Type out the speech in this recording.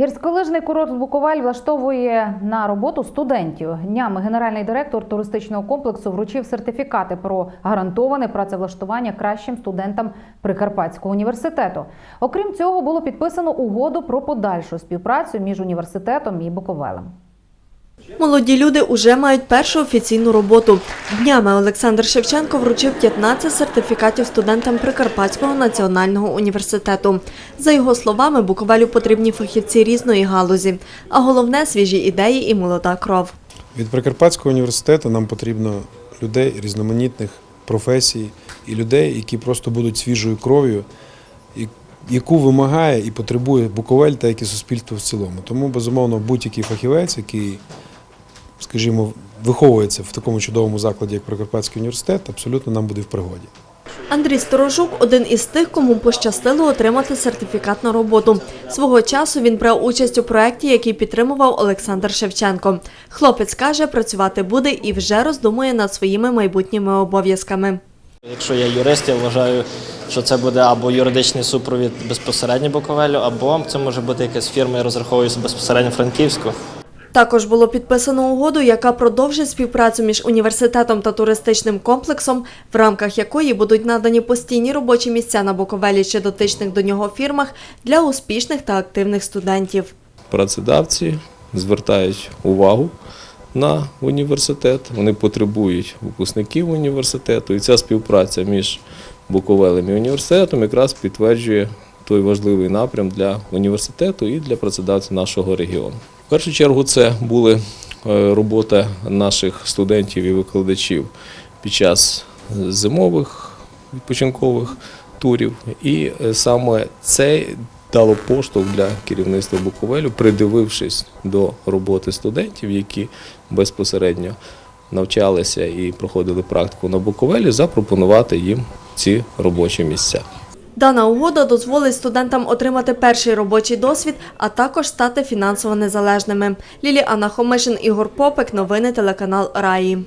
Гірськолижний курорт Буковель влаштовує на роботу студентів. Днями генеральний директор туристичного комплексу вручив сертифікати про гарантоване працевлаштування кращим студентам Прикарпатського університету. Окрім цього, було підписано угоду про подальшу співпрацю між університетом і Буковелем. Молоді люди уже мають першу офіційну роботу. Днями Олександр Шевченко вручив 15 сертифікатів студентам Прикарпатського національного університету. За його словами, Буковелю потрібні фахівці різної галузі, а головне свіжі ідеї і молода кров. Від Прикарпатського університету нам потрібно людей різноманітних професій і людей, які просто будуть свіжою кров'ю, яку вимагає і потребує Буковель та як і суспільство в цілому. Тому, безумовно, будь-який фахівець, який, скажімо, виховується в такому чудовому закладі, як Прикарпатський університет, абсолютно нам буде в пригоді. Андрій Сторожук один із тих, кому пощастило отримати сертифікат на роботу. Свого часу він брав участь у проєкті, який підтримував Олександр Шевченко. Хлопець каже, працювати буде і вже роздумує над своїми майбутніми обов'язками. Якщо я юрист, я вважаю, що це буде або юридичний супровід безпосередньо Буковелю, або це може бути якась фірма, я розраховуюся безпосередньо Франківську. Також було підписано угоду, яка продовжить співпрацю між університетом та туристичним комплексом, в рамках якої будуть надані постійні робочі місця на Буковелі чи дотичних до нього фірмах для успішних та активних студентів. працедавці звертають увагу на університет, вони потребують випускників університету, і ця співпраця між Буковелем і університетом якраз підтверджує той важливий напрям для університету і для працедавців нашого регіону. Першу чергу це були е, робота наших студентів і викладачів під час зимових відпочинкових турів. І е, саме це дало поштовх для керівництва Буковелю, придивившись до роботи студентів, які безпосередньо навчалися і проходили практику на Буковелі, запропонувати їм ці робочі місця. Дана угода дозволить студентам отримати перший робочий досвід, а також стати фінансово незалежними. Ліліана Хомишин, Ігор Попик. Новини телеканал Раї.